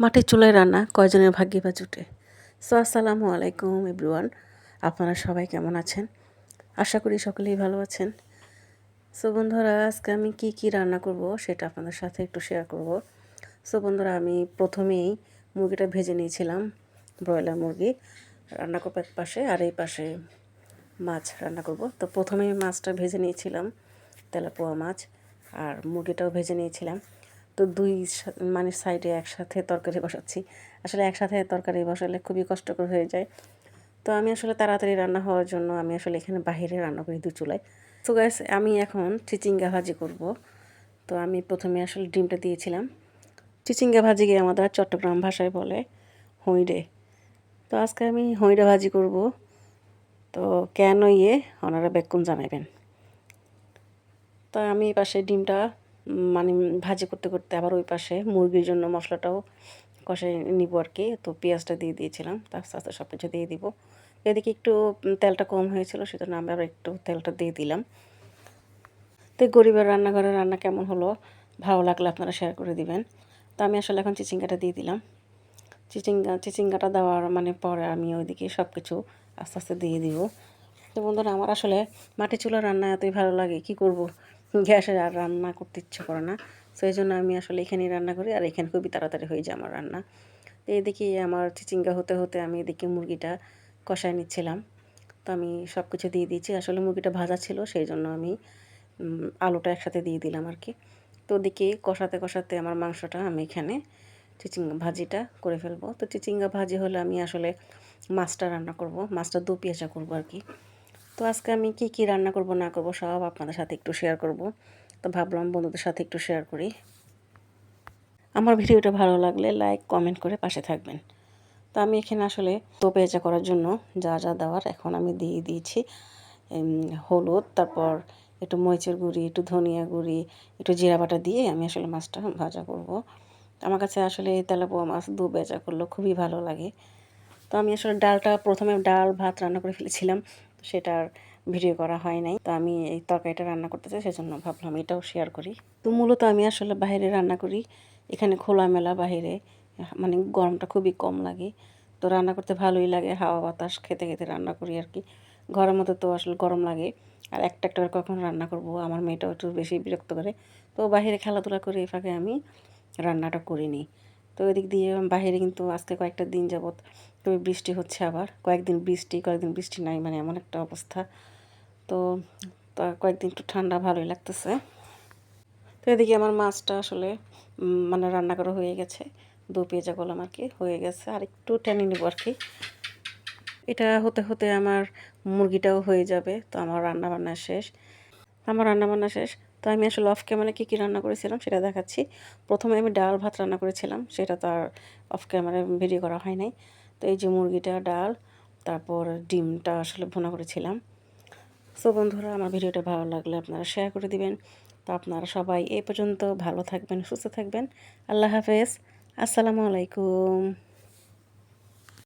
মাটির চুলায় রান্না, কয়জনের ভাগ্যে বা জুটে? সো, আসসালামু আলাইকুম এভরিওয়ান। আপনারা সবাই কেমন আছেন? আশা করি সকলেই ভালো আছেন। সো, বন্ধুরা, আজকে আমি কি কি রান্না করব সেটা আপনাদের সাথে একটু শেয়ার করব। সো, বন্ধুরা, আমি প্রথমেই মুরগিটা ভেজে নিয়েছিলাম, ব্রয়লার মুরগি রান্না করব এক পাশে আর এই পাশে মাছ রান্না করব। তো প্রথমেই মাছটা ভেজে নিয়েছিলাম, তেলাপোয়া মাছ, আর মুরগিটাও ভেজে নিয়েছিলাম। তো দুই মানে সাইডে একসাথে তরকারি বসাচ্ছি। আসলে একসাথে তরকারি বসালে খুবই কষ্টকর হয়ে যায়। তো আমি আসলে তাড়াতাড়ি রান্না হওয়ার জন্য আমি আসলে এখানে বাইরে রান্না করি দু চুলায়। তো গ্যাস আমি এখন চিচিঙ্গা ভাজি করব। তো আমি প্রথমে আসলে ডিমটা দিয়েছিলাম। চিচিঙ্গা ভাজিকে আমাদের চট্টগ্রাম ভাষায় বলে হইডে। তো আজকে আমি হইডা ভাজি করব। তো কেন ইয়ে ওনারা বেক্ষণ জানাবেন তো আমি পাশে ডিমটা মানে ভাজি করতে করতে আবার ওই পাশে মুরগির জন্য মশলাটাও কষাই নিব আর কি। তো পেঁয়াজটা দিয়ে দিয়েছিলাম আস্তে আস্তে সব কিছু দিয়ে দিব। এদিকে একটু তেলটা কম হয়েছিল, সেজন্য আমি আবার একটু তেলটা দিয়ে দিলাম। তো গরিবের রান্নাঘরের রান্না কেমন হলো? ভালো লাগলে আপনারা শেয়ার করে দিবেন। তো আমি আসলে এখন চিচিঙ্গাটা দিয়ে দিলাম। চিচিঙ্গা, চিচিঙ্গাটা দেওয়ার মানে পরে আমি ওইদিকে সব কিছু আস্তে আস্তে দিয়ে দিব। তো বন্ধুরা, আমার আসলে মাটি চুলার রান্না এতই ভালো লাগে, কি করব? গ্যাসে আর রান্না করতে ইচ্ছে করে না। তো এই জন্য আমি আসলে এখানেই রান্না করি আর এখানে খুবই তাড়াতাড়ি হয়ে যায় আমার রান্না। তো এদিকে আমার চিচিঙ্গা হতে হতে আমি এদিকে মুরগিটা কষায় নিচ্ছিলাম। তো আমি সব কিছু দিয়ে দিয়েছি। আসলে মুরগিটা ভাজা ছিল, সেই জন্য আমি আলুটা একসাথে দিয়ে দিলাম আর কি। তো ওদিকে কষাতে কষাতে আমার মাংসটা আমি এখানে চিচিঙ্গা ভাজিটা করে ফেলব। তো চিচিঙ্গা ভাজি হলে আমি আসলে মাছটা রান্না করব। মাছটা দু পেঁচা করব আর কি। তো আজকে আমি কি কি রান্না করব, না করব, সব আপনাদের সাথে একটু শেয়ার করব। তো ভাবলাম বন্ধুদের সাথে একটু শেয়ার করি। আমার ভিডিওটা ভালো লাগলে লাইক কমেন্ট করে পাশে থাকবেন। তো আমি এখানে আসলে তো পেঁচা করার জন্য যা যা দেওয়ার এখন আমি দিয়ে দিয়েছি। হলুদ, তারপর একটু মরিচের গুঁড়ি, একটু ধনিয়া গুঁড়ি, একটু জিরা বাটা দিয়ে আমি আসলে মাছটা ভাজা করব। আমার কাছে আসলে এই তেলাপোয়া মাছ দু বেচা করলেও খুবই ভালো লাগে। তো আমি আসলে ডালটা প্রথমে ডাল, ভাত রান্না করে ফেলেছিলাম। সেটার ভিডিও করা হয় নাই। তো আমি এই তরকারিটা রান্না করতে চাই সেজন্য ভাবলাম এটাও শেয়ার করি। তো মূলত আমি আসলে বাইরে রান্না করি। এখানে খোলামেলা বাইরে মানে গরমটা খুবই কম লাগে। তো রান্না করতে ভালোই লাগে, হাওয়া বাতাস, খেতে খেতে রান্না করি আর কি। ঘরের মধ্যে তো আসলে গরম লাগে। আর একটা একটা কখন রান্না করব, আমার মেয়েটাও একটু বেশি বিরক্ত করে। তো বাইরে খেলাধুলা করে এই ফাঁকে আমি রান্নাটা করিনি। তো এদিক দিয়ে বাইরে কিন্তু আজকে কয়েকটা দিন যাবৎ খুবই বৃষ্টি হচ্ছে আবার। কয়েকদিন বৃষ্টি কয়েকদিন বৃষ্টি নাই মানে এমন একটা অবস্থা। তো কয়েকদিন একটু ঠান্ডা ভালোই লাগতেছে। তো এদিকে আমার মাছটা আসলে মানে রান্না করা হয়ে গেছে। দু পেঁজা করলাম আর কি, হয়ে গেছে। আর একটু টেনে নেব আর কি। এটা হতে হতে আমার মুরগিটাও হয়ে যাবে। তো আমার রান্না বান্না শেষ। আমার রান্না বান্না শেষ। তো আমি আসলে অফ ক্যামেরা কী কী রান্না করেছিলাম সেটা দেখাচ্ছি। প্রথমে আমি ডাল ভাত রান্না করেছিলাম, সেটা তো আর অফ ক্যামেরায় ভিডিও করা হয় নাই। তো এই যে মুরগিটা, ডাল, তারপর ডিমটা আসলে ভোনা করেছিলাম। সো বন্ধুরা, আমার ভিডিওটা ভালো লাগলে আপনারা শেয়ার করে দিবেন। তো আপনারা সবাই এই পর্যন্ত ভালো থাকবেন, সুস্থ থাকবেন। আল্লাহ হাফেজ। আসসালামু আলাইকুম।